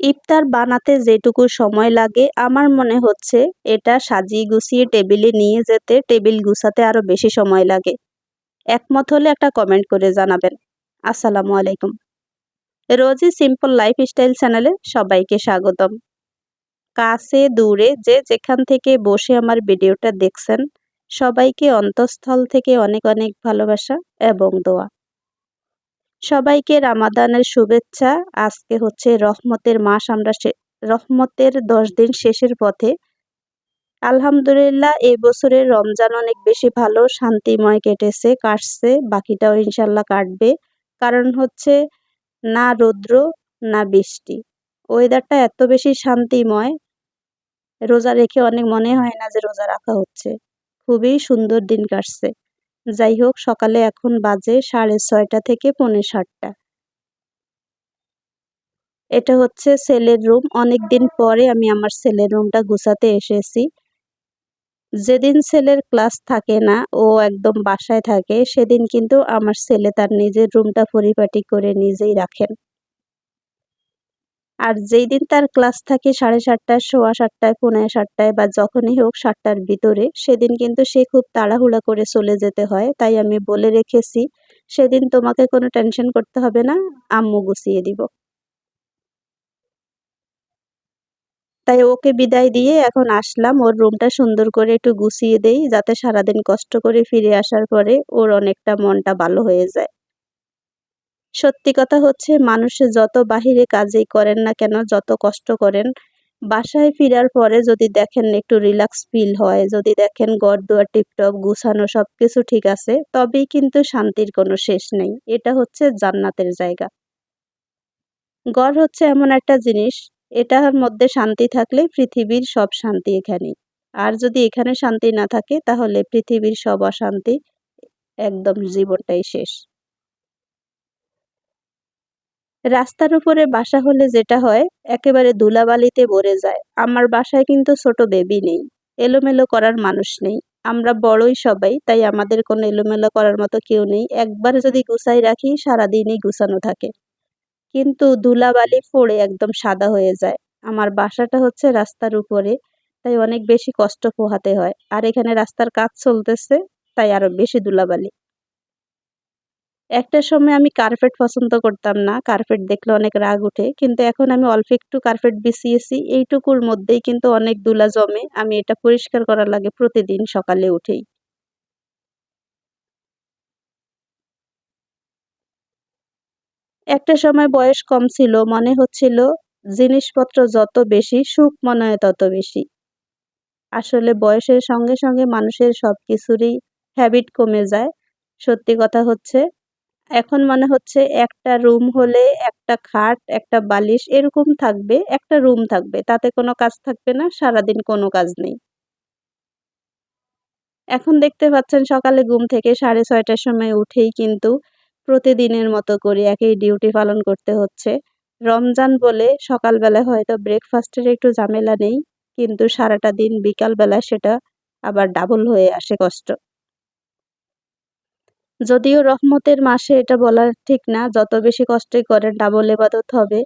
ইফতার বানাতে যেটুকু সময় লাগে, আমার মনে হচ্ছে এটা সাজিয়ে গুছিয়ে টেবিলে নিয়ে যেতে, টেবিল গুছাতে আরও বেশি সময় লাগে। একমত হলে একটা কমেন্ট করে জানাবেন। আসসালামু আলাইকুম। রোজি সিম্পল লাইফ স্টাইল চ্যানেলে সবাইকে স্বাগতম। কাছে, দূরে, যে যেখান থেকে বসে আমার ভিডিওটা দেখছেন, সবাইকে অন্তঃস্থল থেকে অনেক অনেক ভালোবাসা এবং দোয়া। সবাইকে রামাদানের শুভেচ্ছা। আজকে হচ্ছে রহমতের মাস, আমরা রহমতের দশ দিন শেষের পথে। আলহামদুলিল্লাহ, এই বছরের রমজান অনেক বেশি ভালো, শান্তিময় কেটেছে, কাটছে, বাকিটাও ইনশাল্লাহ কাটবে। কারণ হচ্ছে না রৌদ্র, না বৃষ্টি। ওয়েদারটা এত বেশি শান্তিময়, রোজা রেখে অনেক মনে হয় না যে রোজা রাখা হচ্ছে। খুবই সুন্দর দিন কাটছে। যাই হোক, সকালে এখন বাজে সাড়ে ছয়টা থেকে পৌনে সাতটা। এটা হচ্ছে সেলের রুম। অনেক দিন পরে আমি আমার সেলের রুমটা গুছাতে এসেছি। যেদিন সেলের ক্লাস থাকে না, ও একদম বাসায় থাকে, সেদিন কিন্তু আমার ছেলে তার নিজের রুমটা পরিপাটি করে নিজেই রাখেন। আর যেই দিন তার ক্লাস থাকে সাড়ে সাতটায়, সোয়া সাতটায় পনেরো সাতটায় বা যখনই হোক সাতটার ভিতরে, সেদিন কিন্তু সে খুব তাড়াহুড়া করে চলে যেতে হয়। তাই আমি বলে রেখেছি, সেদিন তোমাকে কোনো টেনশন করতে হবে না, আম্মু গুছিয়ে দিব। তাই ওকে বিদায় দিয়ে এখন আসলাম। ওর রুমটা সুন্দর করে একটু গুছিয়ে দেই, যাতে সারাদিন কষ্ট করে ফিরে আসার পরে ওর অনেকটা মনটা ভালো হয়ে যায়। সত্যি কথা হচ্ছে, মানুষে যত বাহিরে কাজেই করেন না কেন, যত কষ্ট করেন, বাসায় ফিরার পরে যদি দেখেন একটু রিল্যাক্স ফিল হয়, যদি দেখেন গড় দুয়ার টিপটপ, গুছানো সব কিছু ঠিক আছে, তবেই কিন্তু শান্তির কোনো শেষ নেই। এটা হচ্ছে জান্নাতের জায়গা। গড় হচ্ছে এমন একটা জিনিস, এটার মধ্যে শান্তি থাকলে পৃথিবীর সব শান্তি এখানেই। আর যদি এখানে শান্তি না থাকে, তাহলে পৃথিবীর সব অশান্তি, একদম জীবনটাই শেষ। রাস্তার উপরে বাসা হলে যেটা হয়, একেবারে ধুলাবালিতে ভরে যায়। আমার বাসায় কিন্তু ছোট বেবি নেই, এলোমেলো করার মানুষ নেই। আমরা বড়ই সবাই, তাই আমাদের কোনো এলোমেলো করার মতো কেউ নেই। একবার যদি গুছাই রাখি, সারাদিনই গুছানো থাকে। কিন্তু ধুলাবালি পড়ে একদম সাদা হয়ে যায়। আমার বাসাটা হচ্ছে রাস্তার উপরে, তাই অনেক বেশি কষ্ট পোহাতে হয়। আর এখানে রাস্তার কাজ চলতেছে, তাই আরও বেশি ধুলাবালি। একটা সময় আমি কার্পেট পছন্দ করতাম না। কার্পেট দেখলে অনেক রাগ উঠে। কিন্তু এখন আমি অল্প একটু কার্পেট বিছিয়েছি। এইটুকুর মধ্যেই কিন্তু অনেক দুলা জমে। আমি এটা পরিষ্কার করার লাগে প্রতিদিন সকালে উঠেই। একটা সময় বয়স কম ছিল। মনে হচ্ছিল জিনিসপত্র যত বেশি, সুখ মনে হয় তত বেশি। আসলে বয়সের সঙ্গে সঙ্গে মানুষের সব কিছুরই হ্যাবিট কমে যায়। সত্যি কথা হচ্ছে এখন মনে হচ্ছে একটা রুম হলে একটা খাট, একটা বালিশ এরকম থাকবে, একটা রুম থাকবে। তাতে কোনো কাজ থাকবে না, সারাদিন কোনো কাজ নেই। এখন দেখতে পাচ্ছেন সকালে ঘুম থেকে সাড়ে ছয়টার সময় উঠেই কিন্তু প্রতিদিনের মতো করে একই ডিউটি পালন করতে হচ্ছে। রমজান বলে সকালবেলা হয়তো ব্রেকফাস্টের একটু ঝামেলা নেই, কিন্তু সারাটা দিন বিকালবেলা সেটা আবার ডাবল হয়ে আসে কষ্ট। যদিও রহমতের মাসে এটা বলা ঠিক না, যত বেশি কষ্টই করেন ডাবল এবাদত হবে।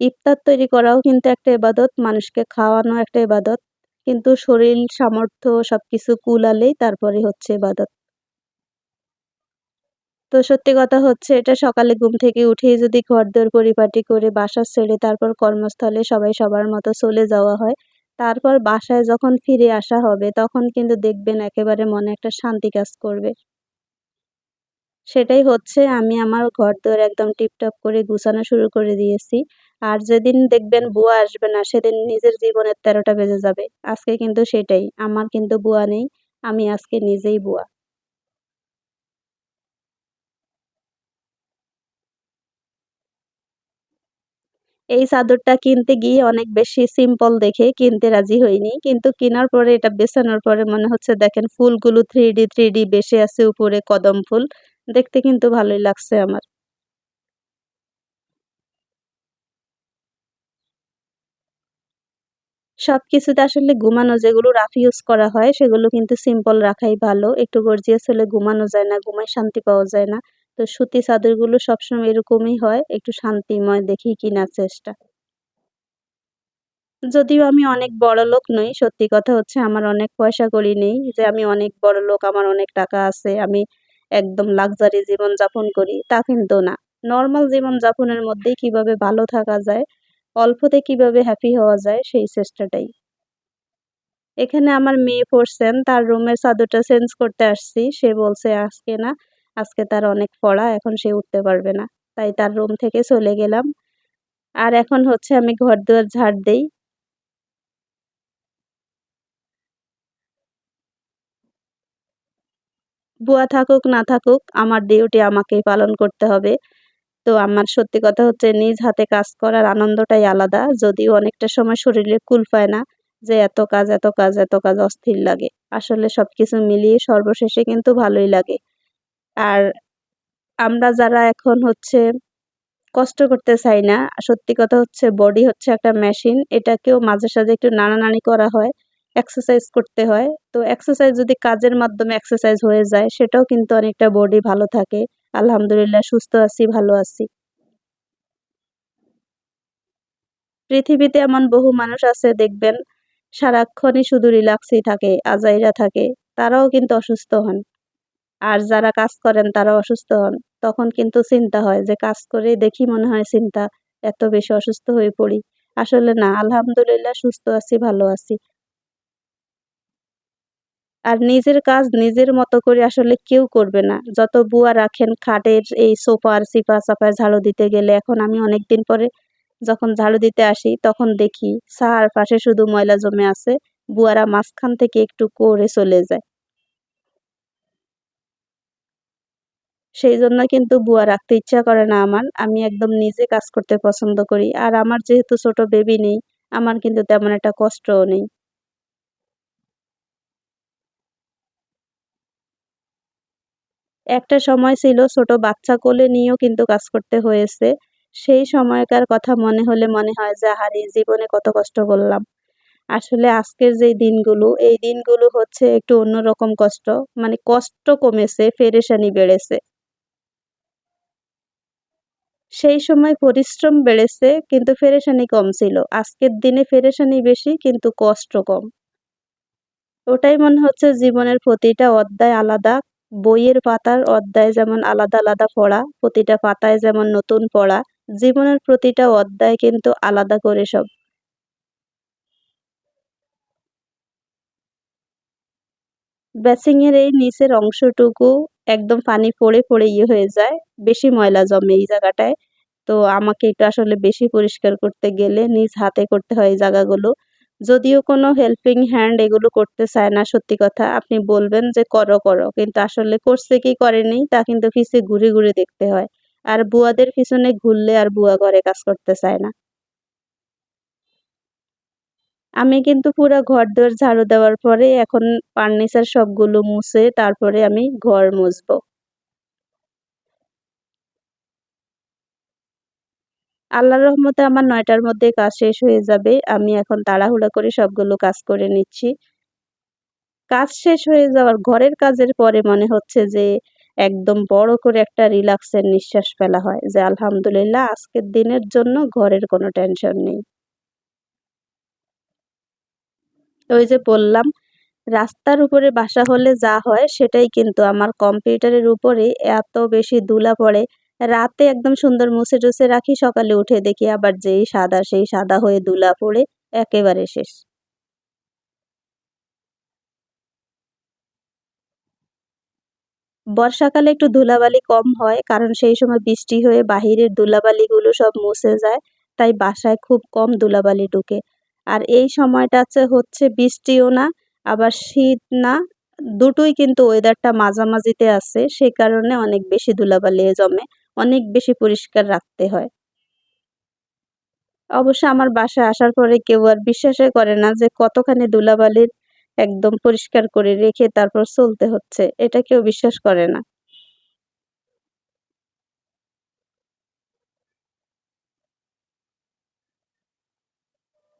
ইফতার তৈরি করাও কিন্তু একটা এবাদত, মানুষকে খাওয়ানো একটা এবাদত। কিন্তু শরীর, সামর্থ্য সব কিছু কুলালেই তারপরে হচ্ছে এবাদত। তো সত্যি কথা হচ্ছে, এটা সকালে ঘুম থেকে উঠেই যদি ঘরদোর পরিপাটি করে বাসা ছেড়ে তারপর কর্মস্থলে সবাই সবার মতো চলে যাওয়া হয়, তারপর বাসায় যখন ফিরে আসা হবে, তখন কিন্তু দেখবেন একেবারে মনে একটা শান্তি কাজ করবে। সেটাই হচ্ছে, আমি আমার ঘর দোর একদম টিপটপ করে গুছানো শুরু করে দিয়েছি। আর যেদিন দেখবেন বুয়া আসবে না, সেদিন নিজের জীবনের তেরোটা বেজে যাবে। আজকে কিন্তু সেটাই, আমার কিন্তু বুয়া নেই, আমি আজকে নিজেই বুয়া। এই চাদরটা কিনতে গিয়ে অনেক বেশি সিম্পল দেখে কিনতে রাজি হইনি, কিন্তু কেনার পরে, এটা বেছানোর পরে মনে হচ্ছে, দেখেন ফুলগুলো থ্রি ডি থ্রি ডি বেশি আছে উপরে কদম ফুল। দেখতে কিন্তু ভালোই লাগছে আমার। সব কিছুতে আসলে ঘুমানো যেগুলো রাফ ইউজ করা হয়, সেগুলো কিন্তু সিম্পল রাখাই ভালো। একটু গর্জিয়াস হলে ঘুমানো যায় না, ঘুমায় শান্তি পাওয়া যায় না। তো সুতি চাদরগুলো সবসময় এরকমই হয়, একটু শান্তিময় দেখি কেনার চেষ্টা। যদিও আমি অনেক বড়লোক নই, সত্যি কথা হচ্ছে আমার অনেক পয়সা কড়ি নেই। যে আমি অনেক বড়লোক আমার অনেক টাকা আছে, আমি একদম লাক্সারি জীবনযাপন করি, তা কিন্তু না। নর্মাল জীবনযাপনের মধ্যেই কীভাবে ভালো থাকা যায়, অল্পতে কীভাবে হ্যাপি হওয়া যায়, সেই চেষ্টাটাই। এখানে আমার মেয়ে পড়ছেন, তার রুমের চাদরটা চেঞ্জ করতে আসছি। সে বলছে, আজকে না, আজকে তার অনেক পড়া, এখন সে উঠতে পারবে না। তাই তার রুম থেকে চলে গেলাম। আর এখন হচ্ছে আমি ঘর দুয়ার ঝাড় দেই। বুয়া থাকুক, না থাকুক, আমার ডিউটি আমাকেই পালন করতে হবে। তো আমার সত্যি কথা হচ্ছে, নিজ হাতে কাজ করার আনন্দটাই আলাদা। যদিও অনেকটা সময় শরীরে কুল পায় না যে এত কাজ এত কাজ এত কাজ অস্থির লাগে। আসলে সব কিছু মিলিয়ে সর্বশেষে কিন্তু ভালোই লাগে। আর আমরা যারা এখন হচ্ছে কষ্ট করতে চাই না, সত্যি কথা হচ্ছে বডি হচ্ছে একটা মেশিন এটাকেও মাঝে সাঝে একটু নাড়ানাড়ি করা হয়। এক্সারসাইজ করতে হয়। তো এক্সারসাইজ যদি কাজের মাধ্যমে এক্সারসাইজ হয়ে যায়, সেটাও কিন্তু অনেকটা বডি ভালো থাকে। আলহামদুলিল্লাহ, সুস্থ আছি, ভালো আছি। পৃথিবীতে এমন বহু মানুষ আছে, দেখবেন, সারাক্ষণই শুধু রিল্যাক্সই থাকে, আজাইরা থাকে। তারাও কিন্তু অসুস্থ হন। আর যারা কাজ করেন তারা অসুস্থ হন। তখন কিন্তু চিন্তা হয় যে, কাজ করে দেখি মনে হয় চিন্তা, এত বেশি অসুস্থ হয়ে পড়ি। আসলে না, আলহামদুলিল্লাহ, সুস্থ আছি, ভালো আছি। আর নিজের কাজ নিজের মতো করে আসলে কেউ করবে না। যত বুয়া রাখেন, খাটের এই সোফার সিফা সাফায় ঝাড়ু দিতে গেলে এখন আমি অনেক দিন পরে যখন ঝাড়ু দিতে আসি তখন দেখি সার পাশে শুধু ময়লা জমে আছে, বুয়ারা মাঝখান থেকে একটু করে চলে যায়। সেই জন্য কিন্তু বুয়া রাখতে ইচ্ছা করে না আমার। আমি একদম নিজে কাজ করতে পছন্দ করি। আর আমার যেহেতু ছোট বেবি নেই, আমার কিন্তু তেমন একটা কষ্টও নেই। একটা সময় ছিল ছোট বাচ্চা কোলে নিয়েও কিন্তু কাজ করতে হয়েছে। সেই সময়কার কথা মনে হলে মনে হয় যে হারি জীবনে কত কষ্ট করলাম। আসলে আজকের যে দিনগুলো, এই দিনগুলো হচ্ছে একটু অন্যরকম কষ্ট। মানে কষ্ট কমেছে, ফেরেশানি বেড়েছে। সেই সময় পরিশ্রম বেড়েছে, কিন্তু ফেরেশানি কম ছিল। আজকের দিনে ফেরেশানি বেশি, কিন্তু কষ্ট কম। ওটাই মনে হচ্ছে জীবনের প্রতিটা অধ্যায় আলাদা। বইয়ের পাতার অধ্যায় যেমন আলাদা আলাদা পড়া, প্রতিটা পাতায় যেমন নতুন পড়া, জীবনের প্রতিটা অধ্যায় কিন্তু আলাদা করে সব। বেসিংয়ের এই নিচের অংশটুকু একদম পানি পড়ে পড়ে ইয়ে হয়ে যায়, বেশি ময়লা জমে এই জায়গাটায়। তো আমাকে এটা আসলে বেশি পরিষ্কার করতে গেলে নিজ হাতে করতে হয় এই জায়গাগুলো। যদিও কোনো হেল্পিং হ্যান্ড এগুলো করতে চায় না, সত্যি কথা। আপনি বলবেন যে, করো করো। কিন্তু আসলে করছে কি, করেনি, তা কিন্তু পিছে ঘুরে ঘুরে দেখতে হয়। আর বুয়াদের পিছনে ঘুরলে আর বুয়া ঘরে কাজ করতে চায় না। আমি কিন্তু পুরো ঘর দোর ঝাড়ু দেওয়ার পরে এখন ফার্নিচার সবগুলো মুছে, তারপরে আমি ঘর মুছবো। আল্লাহর রহমতে আমার নয়টার মধ্যে কাজ শেষ হয়ে যাবে। আমি এখন তাড়াহুড়া করে সবগুলো কাজ করে নিচ্ছি। কাজ শেষ হয়ে যাওয়ার ঘরের কাজের পরে মনে হচ্ছে যে একদম বড় করে একটা রিল্যাক্সের নিঃশ্বাস ফেলা হয় যে আলহামদুলিল্লাহ আজকের দিনের জন্য ঘরের কোনো টেনশন নেই। ওই যে বললাম, রাস্তার উপরে বাসা হলে যা হয় সেটাই কিন্তু আমার কম্পিউটারের উপরে এত বেশি ধুলা পড়ে রাতে একদম সুন্দর মুছে টুছে রাখি, সকালে উঠে দেখি আবার যেই সাদা, সেই সাদা হয়ে ধুলা পড়ে, একেবারে শেষ। বর্ষাকালে একটু ধুলাবালি কম হয়, কারণ সেই সময় বৃষ্টি হয়ে বাহিরের ধুলাবালিগুলো সব মুছে যায়, তাই বাসায় খুব কম ধুলাবালি ঢুকে। আর এই সময়টাতে হচ্ছে বৃষ্টিও না, আবার শীত না, দুটোই কিন্তু ওয়েদারটা মাঝামাঝিতে আছে, সেই কারণে অনেক বেশি ধুলাবালি জমে। অনেক বেশি পরিষ্কার রাখতে হয়। অবশ্য আমার বাসায় আসার পরে কেউ আর বিশ্বাসই করে না যে কতখানি ধুলাবালির একদম পরিষ্কার করে রেখে তারপর চলতে হচ্ছে, এটা কেউ বিশ্বাস করে না।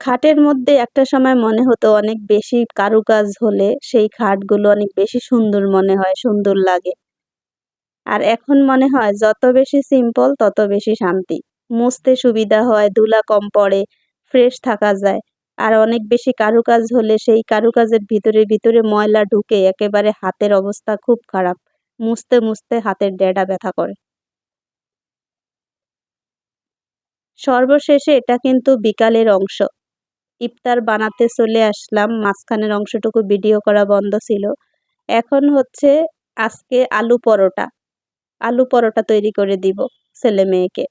খাটের মধ্যে একটা সময় মনে হতো অনেক বেশি কারুকাজ হলে সেই খাটগুলো অনেক বেশি সুন্দর মনে হয়, সুন্দর লাগে। আর এখন মনে হয় যত বেশি সিম্পল তত বেশি শান্তি। মুছতে সুবিধা হয় ধুলা কম পড়ে ফ্রেশ থাকা যায়। আর অনেক বেশি কারুকাজ হলে সেই কারুকাজের ভিতরে ভিতরে ময়লা ঢুকে একেবারে হাতের অবস্থা খুব খারাপ। মুছতে মুছতে হাতের ডেডা ব্যথা করে। সর্বশেষে এটা কিন্তু বিকালের অংশ। ইফতার বানাতে চলে আসলাম, মাঝখানের অংশটুকু ভিডিও করা বন্ধ ছিল। এখন হচ্ছে আজকে আলু পরোটা। আলু পরোটা তৈরি করে দিব ছেলে মেয়েকে।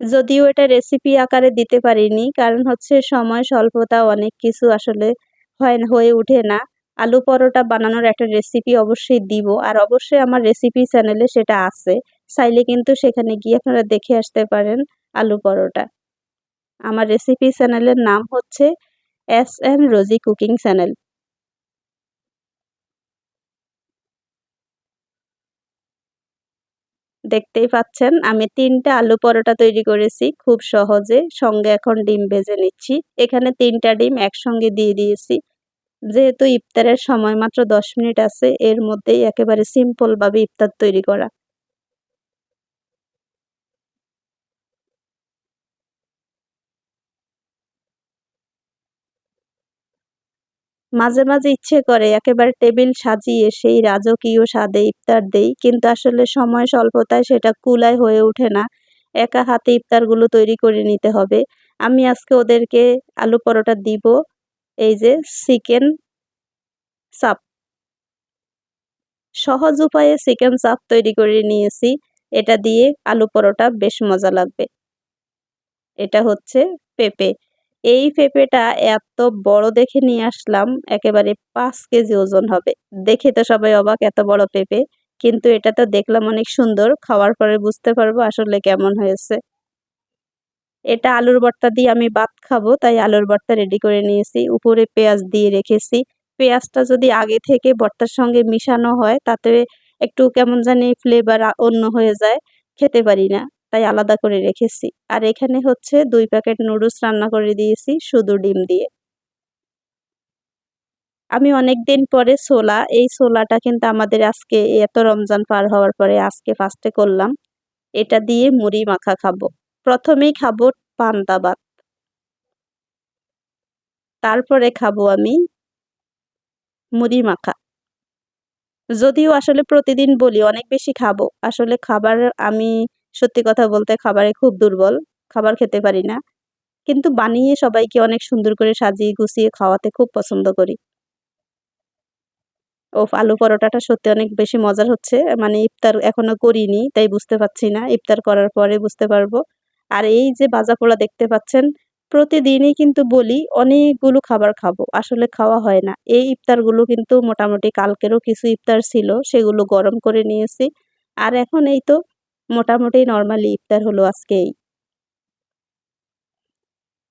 যদিও এটা রেসিপি আকারে দিতে পারিনি, কারণ হচ্ছে সময় স্বল্পতা অনেক কিছু আসলে হয় হয়ে ওঠে না। আলু পরোটা বানানোর একটা রেসিপি অবশ্যই দিব, আর অবশ্যই আমার রেসিপি চ্যানেলে সেটা আছে। চাইলে কিন্তু সেখানে গিয়ে আপনারা দেখে আসতে পারেন আলু পরোটা। আমার রেসিপি চ্যানেলের নাম হচ্ছে S N Rosy cooking channel দেখতেই পাচ্ছেন, আমি তিনটা আলু পরোটা তৈরি করেছি খুব সহজে, সঙ্গে এখন ডিম ভেজে নিচ্ছি। এখানে তিনটা ডিম একসঙ্গে দিয়ে দিয়েছি। যেহেতু ইফতারের সময় মাত্র দশ মিনিট আছে, এর মধ্যেই একেবারে সিম্পলভাবে ইফতার তৈরি করা। মাঝে মাঝে ইচ্ছে করে একেবারে টেবিল সাজিয়ে সেই রাজকীয় স্বাদে ইফতার দেই, কিন্তু আসলে সময় স্বল্পতায় সেটা কুলায় হয়ে ওঠে না। একা হাতে ইফতারগুলো তৈরি করে নিতে হবে। আমি আজকে ওদেরকে আলু পরোটা দিব, এই যে চিকেন চাপ। সহজ উপায়ে চিকেন চাপ তৈরি করে নিয়েছি, এটা দিয়ে আলু পরোটা বেশ মজা লাগবে। এটা হচ্ছে পেঁপে। এই পেঁপেটা এত বড় দেখে নিয়ে আসলাম, একেবারে পাঁচ কেজি ওজন হবে। দেখে তো সবাই অবাক, এত বড় পেঁপে। কিন্তু এটা তো দেখলাম অনেক সুন্দর, খাওয়ার পরে বুঝতে পারব আসলে কেমন হয়েছে। এটা আলুর ভর্তা দিয়ে আমি ভাত খাব, তাই আলুর ভর্তা রেডি করে নিয়েছি। উপরে পেঁয়াজ দিয়ে রেখেছি। পেঁয়াজটা যদি আগে থেকে ভর্তার সঙ্গে মিশানো হয়, তাতে একটু কেমন জানি ফ্লেভার অন্য হয়ে যায়, খেতে পারি না। তাই আলাদা করে রেখেছি। আর এখানে হচ্ছে দুই প্যাকেট নুডলস রান্না করে দিয়েছি, শুধু ডিম দিয়ে। আমি অনেক দিন পরে ছোলা, এই ছোলাটা কিন্তু আমাদের আজকে এত রমজান পার হওয়ার পরে আজকে ফার্স্টে করলাম। এটা দিয়ে মুড়ি মাখা খাব। প্রথমেই খাব পান্তা ভাত। তারপরে খাব আমি মুড়ি মাখা। যদিও আসলে প্রতিদিন বলি, অনেক বেশি খাব। আসলে খাবার আমি সত্যি কথা বলতে খাবারে খুব দুর্বল, খাবার খেতে পারি না। কিন্তু বানিয়ে সবাইকে অনেক সুন্দর করে সাজিয়ে গুছিয়ে খাওয়াতে খুব পছন্দ করি। ও আলু পরোটাটা সত্যি অনেক বেশি মজার হচ্ছে। মানে ইফতার এখনও করিনি, তাই বুঝতে পারছি না। ইফতার করার পরে বুঝতে পারব। আর এই যে বাজা পোড়া দেখতে পাচ্ছেন, প্রতিদিনই কিন্তু বলি অনেকগুলো খাবার খাব, আসলে খাওয়া হয় না। এই ইফতারগুলো কিন্তু মোটামুটি কালকেরও কিছু ইফতার ছিল, সেগুলো গরম করে নিয়েছি। আর এখন এই তো মোটামুটি নর্মালি ইফতার হলো আজকেই।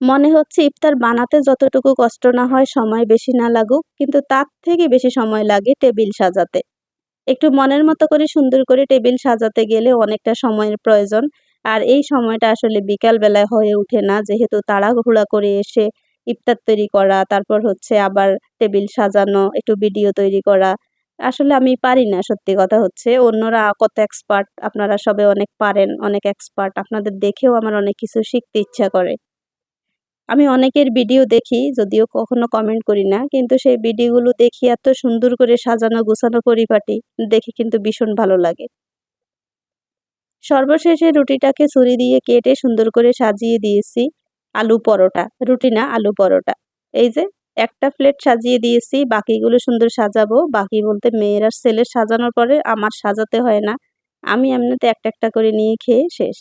মনে হচ্ছে ইফতার বানাতে যতটুকু কষ্ট না হয় সময় বেশি না লাগুক, কিন্তু তার থেকে বেশি সময় লাগে টেবিল সাজাতে। একটু মনের মতো করে সুন্দর করে টেবিল সাজাতে গেলে অনেকটা সময়ের প্রয়োজন, আর এই সময়টা আসলে বিকাল বেলায় হয়ে ওঠে না, যেহেতু তাড়াহুড়া করে এসে ইফতার তৈরি করা, তারপর হচ্ছে আবার টেবিল সাজানো, একটু ভিডিও তৈরি করা আসলে আমি পারি না, সত্যি কথা হচ্ছে। অন্যরা কত এক্সপার্ট আপনারা সবে অনেক পারেন, অনেক এক্সপার্ট আপনাদের দেখেও আমার অনেক কিছু শিখতে ইচ্ছা করে। আমি অনেকের ভিডিও দেখি, যদিও কখনো কমেন্ট করি না, কিন্তু সেই ভিডিওগুলো দেখি, এত সুন্দর করে সাজানো, গোছানো পরিপাটি, দেখে কিন্তু ভীষণ ভালো লাগে। সর্বশেষে রুটিটাকে ছুরি দিয়ে কেটে সুন্দর করে সাজিয়ে দিয়েছি, আলু পরোটা। রুটি না, আলু পরোটা। এই যে একটা প্লেট সাজিয়ে দিয়েছি, বাকিগুলো সুন্দর সাজাবো। বাকি বলতে মেয়ের আর ছেলের সাজানোর পরে আমার সাজাতে হয় না। আমি এমনিতে একটা একটা করে নিয়ে খেয়ে শেষ।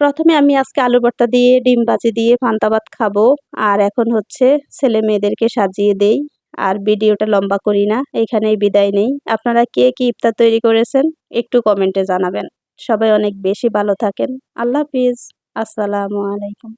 প্রথমে আমি আজকে আলু ভর্তা দিয়ে, ডিম ভাজি দিয়ে, পান্তা ভাত খাব। আর এখন হচ্ছে ছেলে মেয়েদেরকে সাজিয়ে দেই। আর ভিডিওটা লম্বা করি না, এখানেই বিদায় নেই। আপনারা কে কি ইফতার তৈরি করেছেন, একটু কমেন্টে জানাবেন। সবাই অনেক বেশি ভালো থাকেন। আল্লাহ হাফিজ। আসসালামু আলাইকুম।